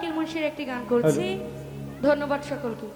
ফকির মুন্সির একটি গান করছি। ধন্যবাদ সকলকে।